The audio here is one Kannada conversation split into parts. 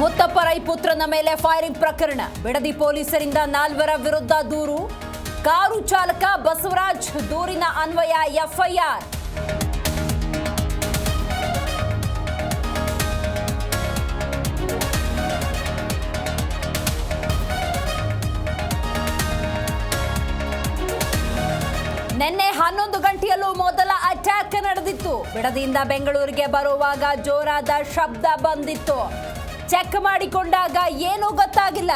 ಮುತ್ತಪ್ಪ ರೈ ಪುತ್ರನ ಮೇಲೆ ಫೈರಿಂಗ್ ಪ್ರಕರಣ. ಬಿಡದಿ ಪೊಲೀಸರಿಂದ ನಾಲ್ವರ ವಿರುದ್ಧ ದೂರು. ಕಾರು ಚಾಲಕ ಬಸವರಾಜ್ ದೂರಿನ ಅನ್ವಯ, ಎಫ್ಐಆರ್. ನಿನ್ನೆ ಹನ್ನೊಂದು ಗಂಟೆಯಲ್ಲೂ ಮೊದಲ ಅಟ್ಯಾಕ್ ನಡೆದಿತ್ತು. ಬಿಡದಿಯಿಂದ ಬೆಂಗಳೂರಿಗೆ ಬರುವಾಗ ಜೋರಾದ ಶಬ್ದ ಬಂದಿತ್ತು. ಚೆಕ್ ಮಾಡಿಕೊಂಡಾಗ ಏನೂ ಗೊತ್ತಾಗಿಲ್ಲ.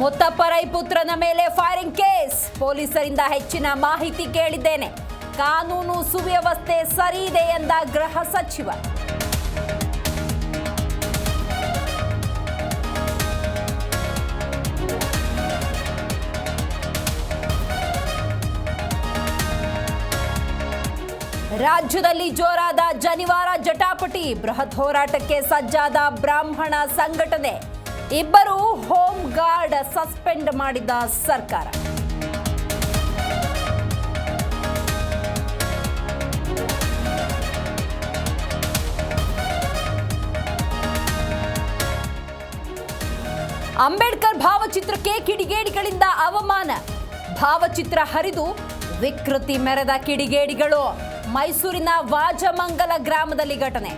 ಮುತ್ತಪ್ಪ ರೈ ಪುತ್ರನ ಮೇಲೆ ಫೈರಿಂಗ್ ಕೇಸ್. ಪೊಲೀಸರಿಂದ ಹೆಚ್ಚಿನ ಮಾಹಿತಿ ಕೇಳಿದ್ದೇನೆ. ಕಾನೂನು ಸುವ್ಯವಸ್ಥೆ ಸರಿ ಇದೆ ಎಂದ ಗೃಹ ಸಚಿವ. ರಾಜ್ಯದಲ್ಲಿ ಜೋರಾದ ಜನಿವಾರ ಜಟಾಪಟಿ, ಬೃಹತ್ ಹೋರಾಟಕ್ಕೆ ಸಜ್ಜಾದ ಬ್ರಾಹ್ಮಣ ಸಂಘಟನೆ. ಇಬ್ಬರು ಹೋಮ್ ಗಾರ್ಡ್ ಸಸ್ಪೆಂಡ್ ಮಾಡಿದ ಸರ್ಕಾರ. ಅಂಬೇಡ್ಕರ್ ಭಾವಚಿತ್ರಕ್ಕೆ ಕಿಡಿಗೇಡಿಗಳಿಂದ ಅವಮಾನ. ಭಾವಚಿತ್ರ ಹರಿದು ವಿಕೃತಿ ಮೆರೆದ ಕಿಡಿಗೇಡಿಗಳು. ಮೈಸೂರಿನ ವಾಜಮಂಗಲ ಗ್ರಾಮದಲ್ಲಿ ಘಟನೆ.